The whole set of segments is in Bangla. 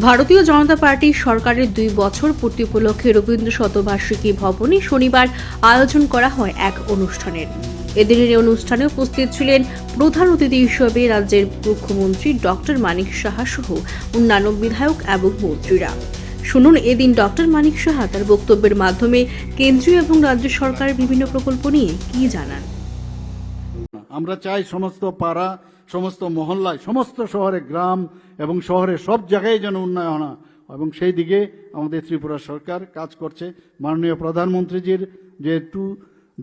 ভারতীয় জনতা পার্টির সরকারের দুই বছর পূর্তি উপলক্ষে রবীন্দ্র শতবার্ষিকী ভবনে শনিবার আয়োজন করা হয় এক অনুষ্ঠানের। এদিনের এই অনুষ্ঠানে উপস্থিত ছিলেন প্রধান অতিথি হিসেবে রাজ্যের মুখ্যমন্ত্রী ডক্টর মানিক সাহা সহ অন্যান্য বিধায়ক এবং মন্ত্রীরা। শুনুন, এদিন ডক্টর মানিক সাহা তার বক্তব্যের মাধ্যমে কেন্দ্রীয় এবং রাজ্য সরকারের বিভিন্ন প্রকল্প নিয়ে কি জানান। আমরা চাই সমস্ত পাড়া, সমস্ত মহল্লায়, সমস্ত শহরে গ্রাম এবং শহরে সব জায়গায় যেন উন্নয়ন হয় এবং সেই দিকে আমাদের ত্রিপুরা সরকার কাজ করছে। মাননীয় প্রধানমন্ত্রীজির যে টু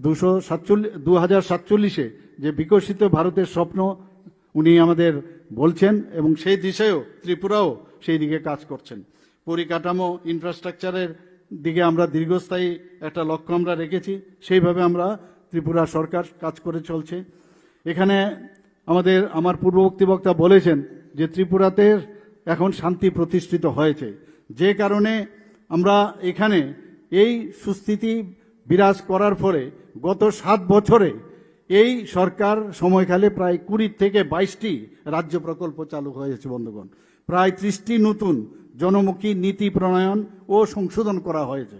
দুশো সাতচল্লিশ দু হাজার সাতচল্লিশে যে বিকশিত ভারতের স্বপ্ন উনি আমাদের বলছেন এবং সেই দিশেও ত্রিপুরাও সেই দিকে কাজ করছেন। পরিকাঠামো ইনফ্রাস্ট্রাকচারের দিকে আমরা দীর্ঘস্থায়ী একটা লক্ষ্য আমরা রেখেছি। সেইভাবে আমরা ত্রিপুরা সরকার কাজ করে চলছে। এখানে আমাদের, আমার পূর্ববর্তী বক্তা বলেছেন যে ত্রিপুরাতে এখন শান্তি প্রতিষ্ঠিত হয়েছে। যে কারণে আমরা এখানে এই সুস্থিতি বিরাজ করার ফলে গত সাত বছরে এই সরকার সময়কালে প্রায় কুড়ি থেকে বাইশটি রাজ্য প্রকল্প চালু হয়েছে বন্ধুগণ। প্রায় ত্রিশটি নতুন জনমুখী নীতি প্রণয়ন ও সংশোধন করা হয়েছে।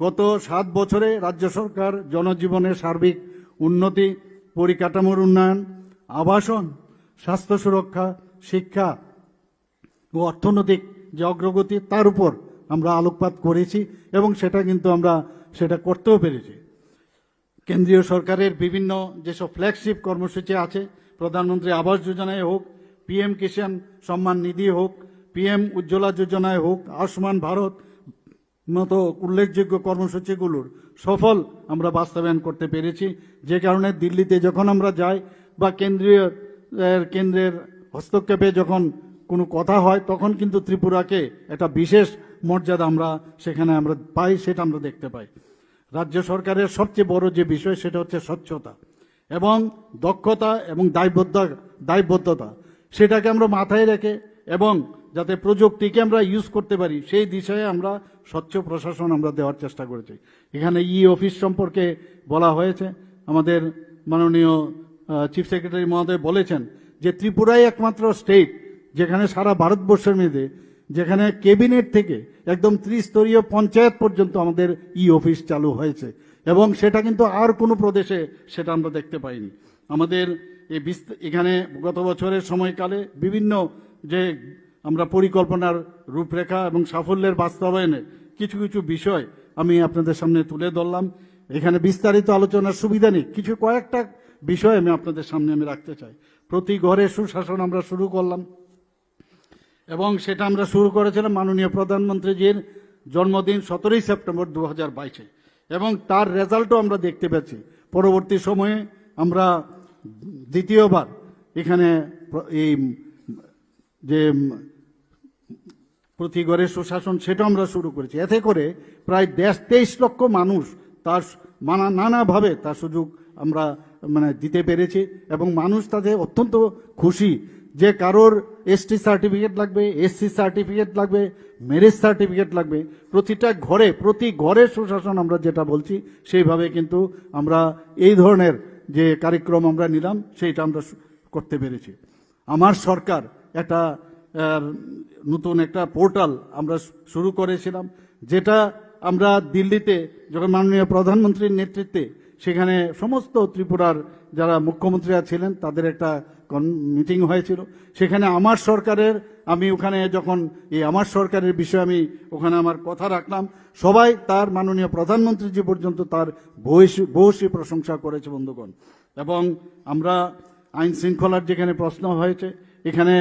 গত সাত বছরে রাজ্য সরকার জনজীবনের সার্বিক উন্নতি পরিকাঠামোর উন্নয়ন, আবাসন, স্বাস্থ্য সুরক্ষা, শিক্ষা ও অর্থনৈতিক যে অগ্রগতি, তার উপর আমরা আলোকপাত করেছি এবং সেটা কিন্তু আমরা সেটা করতেও পেরেছি। কেন্দ্রীয় সরকারের বিভিন্ন যেসব ফ্ল্যাগশিপ কর্মসূচি আছে, প্রধানমন্ত্রী আবাস যোজনায় হোক, পিএম কিষাণ সম্মান নিধি হোক, পিএম উজ্জ্বলা যোজনায় হোক, আয়ুষ্মান ভারত মতো উল্লেখযোগ্য কর্মসূচিগুলোর সফল আমরা বাস্তবায়ন করতে পেরেছি। যে কারণে দিল্লিতে যখন আমরা যাই বা কেন্দ্রীয় কেন্দ্রের হস্তক্ষেপে যখন কোনো কথা হয়, তখন কিন্তু ত্রিপুরাকে একটা বিশেষ মর্যাদা আমরা সেখানে আমরা পাই, সেটা আমরা দেখতে পাই। রাজ্য সরকারের সবচেয়ে বড় যে বিষয়, সেটা হচ্ছে স্বচ্ছতা এবং দক্ষতা এবং দায়বদ্ধ দায়বদ্ধতা। সেটাকে আমরা মাথায় রেখে এবং যাতে প্রযুক্তিকে আমরা ইউজ করতে পারি, সেই দিশায় আমরা স্বচ্ছ প্রশাসন আমরা দেওয়ার চেষ্টা করেছি। এখানে ই অফিস সম্পর্কে বলা হয়েছে। আমাদের মাননীয় চিফ সেক্রেটারি মহোদয় বলেছেন যে ত্রিপুরাই একমাত্র স্টেট যেখানে সারা ভারতবর্ষের মেয়েদের যেখানে ক্যাবিনেট থেকে একদম ত্রিস্তরীয় পঞ্চায়েত পর্যন্ত আমাদের ই অফিস চালু হয়েছে। এবং সেটা কিন্তু আর কোনো প্রদেশে সেটা আমরা দেখতে পাইনি। আমাদের এখানে গত বছরের সময়কালে বিভিন্ন যে আমরা পরিকল্পনার রূপরেখা এবং সাফল্যের বাস্তবায়নের কিছু কিছু বিষয় আমি আপনাদের সামনে তুলে ধরলাম। এখানে বিস্তারিত আলোচনার সুবিধা নেই। কিছু কয়েকটা বিষয় আমি আপনাদের সামনে আমি রাখতে চাই। প্রতি ঘরে সুশাসন আমরা শুরু করলাম এবং সেটা আমরা শুরু করেছিলাম মাননীয় প্রধানমন্ত্রীজির জন্মদিন সতেরোই সেপ্টেম্বর দু হাজার বাইশে এবং তার রেজাল্টও আমরা দেখতে পেয়েছি। পরবর্তী সময়ে আমরা দ্বিতীয়বার এখানে এই যে প্রতি ঘরে সুশাসন সেটা আমরা শুরু করেছি। এতে করে প্রায় দেশ, তেইশ লক্ষ মানুষ তার মানা, নানাভাবে তার সুযোগ আমরা মানে দিতে পেরেছি এবং মানুষ তাদের অত্যন্ত খুশি যে কারোর এসটি সার্টিফিকেট লাগবে এসসি সার্টিফিকেট লাগবে ম্যারেজ সার্টিফিকেট লাগবে। প্রতিটা ঘরে, প্রতি ঘরে সুশাসন আমরা যেটা বলছি, সেইভাবে কিন্তু আমরা এই ধরনের যে কার্যক্রম আমরা নিলাম, সেইটা আমরা করতে পেরেছি। আমার সরকার একটা নতুন একটা পোর্টাল আমরা শুরু করেছিলাম, যেটা আমরা দিল্লিতে যখন মাননীয় প্রধানমন্ত্রীর নেতৃত্বে সেখানে সমস্ত ত্রিপুরার যারা মুখ্যমন্ত্রীরা ছিলেন তাদের একটা মিটিং হয়েছিল। সেখানে আমার সরকারের, আমি ওখানে যখন এই আমার সরকারের বিষয়ে আমি ওখানে আমার কথা রাখলাম, সবাই তার মাননীয় প্রধানমন্ত্রী যে পর্যন্ত তার ভূয়সী প্রশংসা করেছে বন্ধুগণ। এবং আমরা আইন শৃঙ্খলার যেখানে প্রশ্ন হয়েছে এখানে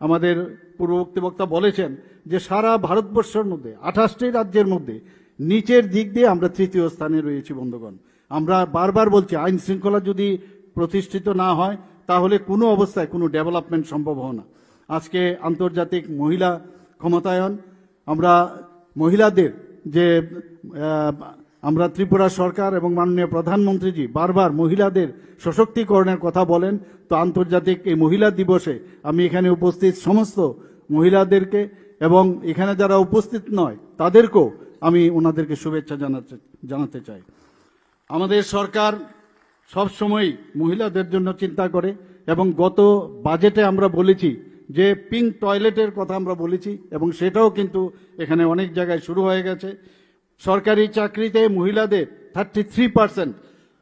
আমাদের পূর্ববর্তী বক্তা বলেছেন যে সারা ভারতবর্ষের মধ্যে, আঠাশটি রাজ্যের মধ্যে নিচের দিক দিয়ে আমরা তৃতীয় স্থানে রয়েছি, বন্ধুগণ। আমরা বারবার বলছি, আইন শৃঙ্খলা যদি প্রতিষ্ঠিত না হয়, তাহলে কোনো অবস্থায় কোনো ডেভেলপমেন্ট সম্ভব হয় না। আজকে আন্তর্জাতিক মহিলা ক্ষমতায়ন, আমরা মহিলাদের যে আমরা ত্রিপুরা সরকার এবং মাননীয় প্রধানমন্ত্রীজি বারবার মহিলাদের সশক্তিকরণের কথা বলেন, তো আন্তর্জাতিক এই মহিলা দিবসে আমি এখানে উপস্থিত সমস্ত মহিলাদেরকে এবং এখানে যারা উপস্থিত নয়, তাদেরকেও আমি ওনাদেরকে শুভেচ্ছা জানাতে জানাতে চাই। আমাদের সরকার সব সময় মহিলাদের জন্য চিন্তা করে এবং গত বাজেটে আমরা বলেছি যে পিঙ্ক টয়লেটের কথা আমরা বলেছি এবং সেটাও কিন্তু এখানে অনেক জায়গায় শুরু হয়ে গেছে। সরকারি চাকরিতে মহিলাদের থার্টি থ্রি পার্সেন্ট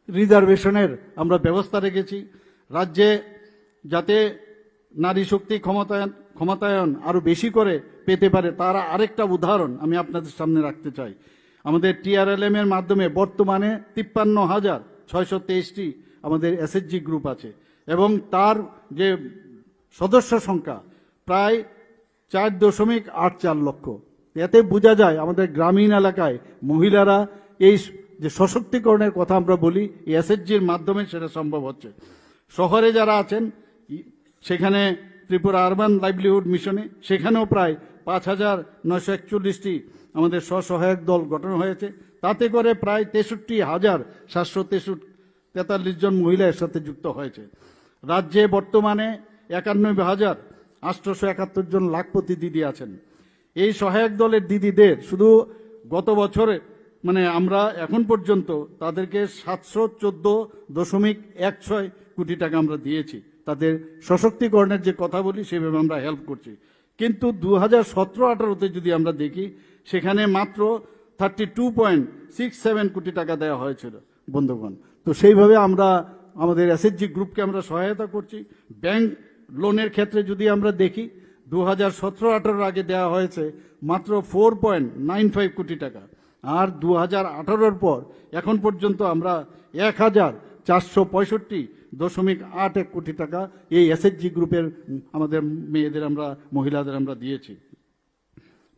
রিজার্ভেশনের আমরা ব্যবস্থা রেখেছি। রাজ্যে যাতে নারী শক্তি ক্ষমতায়ন ক্ষমতায়ন আরও বেশি করে পেতে পারে, তার আরেকটা উদাহরণ আমি আপনাদের সামনে রাখতে চাই। আমাদের টিআরএলএম এর মাধ্যমে বর্তমানে তিপ্পান্ন হাজার ছয়শো তেইশটি আমাদের এসএসজি গ্রুপ আছে এবং তার যে সদস্য সংখ্যা, প্রায় চার দশমিক আট চার লক্ষ। এতে বোঝা যায় আমাদের গ্রামীণ এলাকায় মহিলারা এই যে সশক্তিকরণের কথা আমরা বলি এসএসজির মাধ্যমে সেটা সম্ভব হচ্ছে। শহরে যারা আছেন সেখানে ত্রিপুরা আরবান লাইভলিহুড মিশনে, সেখানেও প্রায় পাঁচ হাজার নয়শো একচল্লিশটি আমাদের স্বসহায়ক দল গঠন হয়েছে। তাতে করে প্রায় তেষট্টি হাজার সাতশো তেষট্টি, তেতাল্লিশ জন মহিলা এর সাথে যুক্ত হয়েছে। রাজ্যে বর্তমানে একানব্বই হাজার আটশোশো একাত্তর জন লাখপতি দিদি আছেন। এই সহায়ক দলের দিদিদের শুধু গত বছরে মানে আমরা এখন পর্যন্ত তাদেরকে সাতশো চোদ্দ দশমিক এক ছয় কোটি টাকা আমরা দিয়েছি। তাদের সশক্তিকরণের যে কথা বলি, সেভাবে আমরা হেল্প করছি। কিন্তু দু হাজার সতেরো আঠারোতে যদি আমরা দেখি, সেখানে মাত্র thirty two point six seven কোটি টাকা দেওয়া হয়েছিল বন্ধুগণ। তো সেইভাবে আমরা, আমাদের এসএসজি গ্রুপকে আমরা সহায়তা করছি। ব্যাংক লোনের ক্ষেত্রে যদি আমরা দেখি দু হাজার সতেরো আঠারোর আগে দেওয়া হয়েছে মাত্র ফোর পয়েন্ট নাইন ফাইভ কোটি টাকা। আর দু হাজার আঠারোর পর এখন পর্যন্ত আমরা এক হাজার চারশো পঁয়ষট্টি দশমিক আট এক কোটি টাকা এই এসএসজি গ্রুপের আমাদের মেয়েদের আমরা, মহিলাদের আমরা দিয়েছি।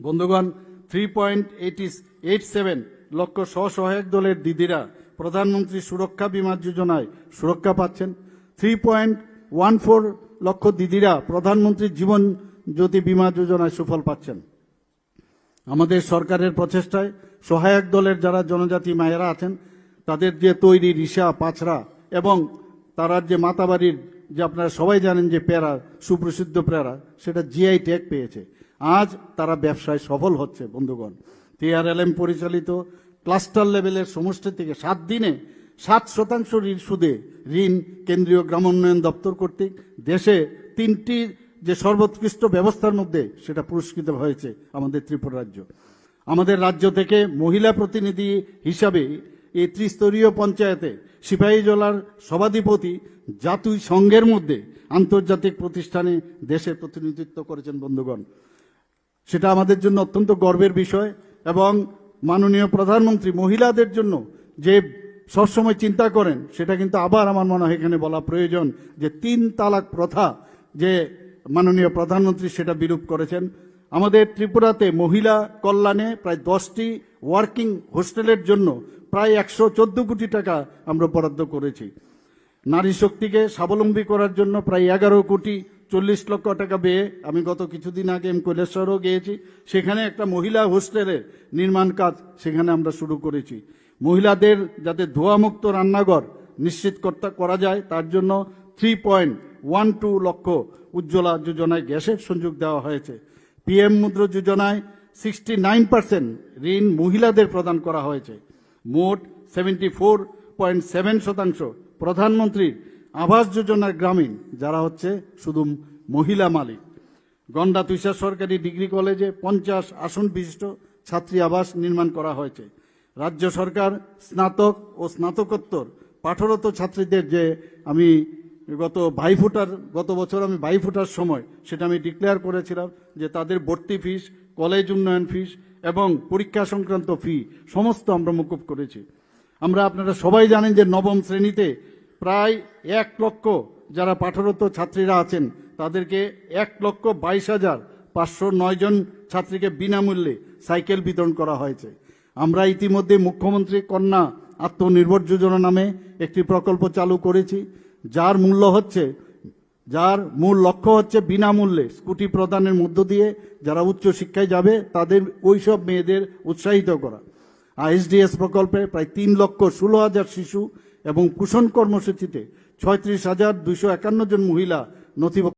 বন্ধুগণ three point eighty eight seven লক্ষ স্বসহায়ক দলের দিদিরা প্রধানমন্ত্রী সুরক্ষা বিমা যোজনায় সুরক্ষা পাচ্ছেন। থ্রি পয়েন্ট ওয়ান ফোর লক্ষ দিদিরা প্রধানমন্ত্রী জীবন জ্যোতি বিমা যোজনায় সুফল পাচ্ছেন। আমাদের সরকারের প্রচেষ্টায় সহায়ক দলের যারা জনজাতি মায়েরা আছেন, তাদের যে তৈরি রিসা পাছড়া এবং তারা যে মাতাবাড়ির যে আপনারা সবাই জানেন যে পেয়ারা, সুপ্রসিদ্ধ পেয়ারা, সেটা জিআই ট্যাগ পেয়েছে। আজ তারা ব্যবসায় সফল হচ্ছে, বন্ধুগণ। টিআরএলএম পরিচালিত ক্লাস্টার লেভেলের সমষ্টি থেকে সাত দিনে সাত শতাংশ ঋণ সুদে ঋণ কেন্দ্রীয় গ্রামোন্নয়ন দপ্তর কর্তৃক দেশে তিনটি যে সর্বোৎকৃষ্ট ব্যবস্থার মধ্যে সেটা পুরস্কৃত হয়েছে আমাদের ত্রিপুরা রাজ্য। আমাদের রাজ্য থেকে মহিলা প্রতিনিধি হিসাবে এই ত্রিস্তরীয় পঞ্চায়েতে সিপাহীজলার সভাধিপতি জাতুই সংঘের মধ্যে আন্তর্জাতিক প্রতিষ্ঠানে দেশের প্রতিনিধিত্ব করেছেন বন্ধুগণ। সেটা আমাদের জন্য অত্যন্ত গর্বের বিষয় এবং মাননীয় প্রধানমন্ত্রী মহিলাদের জন্য যে সবসময় চিন্তা করেন, সেটা কিন্তু আবার আমার মনে হয় এখানে বলা প্রয়োজন যে তিন তালাক প্রথা যে মাননীয় প্রধানমন্ত্রী সেটা বিরূপ করেছেন। আমাদের ত্রিপুরাতে মহিলা কল্যাণে প্রায় দশটি ওয়ার্কিং হোস্টেলের জন্য প্রায় একশো চোদ্দ কোটি টাকা আমরা বরাদ্দ করেছি। নারী শক্তিকে স্বাবলম্বী করার জন্য প্রায় এগারো কোটি চল্লিশ লক্ষ টাকা ব্যয়ে আমি গত কিছুদিন আগে এম কৈলেশ্বরও গিয়েছি। সেখানে একটা মহিলা হোস্টেলের নির্মাণ কাজ সেখানে আমরা শুরু করেছি। মহিলাদের যাতে ধোয়ামুক্ত রান্নাঘর নিশ্চিত করতে, করা যায়, তার জন্য থ্রি পয়েন্ট ওয়ান টু লক্ষ উজ্জ্বলা যোজনায় গ্যাসের সংযোগ দেওয়া হয়েছে। পিএম মুদ্রা যোজনায় সিক্সটি নাইন পার্সেন্ট ঋণ মহিলাদের প্রদান করা হয়েছে। মোট সেভেন্টি ফোর পয়েন্ট সেভেন শতাংশ প্রধানমন্ত্রীর আবাস যোজনার গ্রামীণ, যারা হচ্ছে শুধু মহিলা মালিক। গন্ডা তুষার সরকারি ডিগ্রি কলেজে পঞ্চাশ আসন বিশিষ্ট ছাত্রী আবাস নির্মাণ করা হয়েছে। রাজ্য সরকার স্নাতক ও স্নাতকোত্তর পাঠরত ছাত্রীদের যে আমি গত ভাইফোঁটার গত বছর আমি ভাইফোঁটার সময় সেটা আমি ডিক্লেয়ার করেছিলাম যে তাদের ভর্তি ফিস কলেজ উন্নয়ন ফিস এবং পরীক্ষা সংক্রান্ত ফি সমস্ত আমরা মুকুব করেছি। আমরা আপনারা সবাই জানেন যে নবম শ্রেণীতে প্রায় এক লক্ষ যারা পাঠরত ছাত্রীরা আছেন, তাদেরকে এক লক্ষ বাইশ হাজার পাঁচশো নয় জন ছাত্রীকে বিনামূল্যে সাইকেল বিতরণ করা হয়েছে। আমরা ইতিমধ্যে মুখ্যমন্ত্রী কন্যা আত্মনির্ভর যোজনা নামে একটি প্রকল্প চালু করেছি। যার মূল্য হচ্ছে, যার মূল লক্ষ্য হচ্ছে বিনামূল্যে স্কুটি প্রদানের মধ্য দিয়ে যারা উচ্চ শিক্ষায় যাবে, তাদের ওইসব মেয়েদের উৎসাহিত করা। আইএসডিএস প্রকল্পে প্রায় তিন লক্ষ ষোলো হাজার শিশু এবং কুশন কর্মসূচিতে ছয়ত্রিশ হাজার দুইশো একান্ন জন মহিলা নথিভুক্ত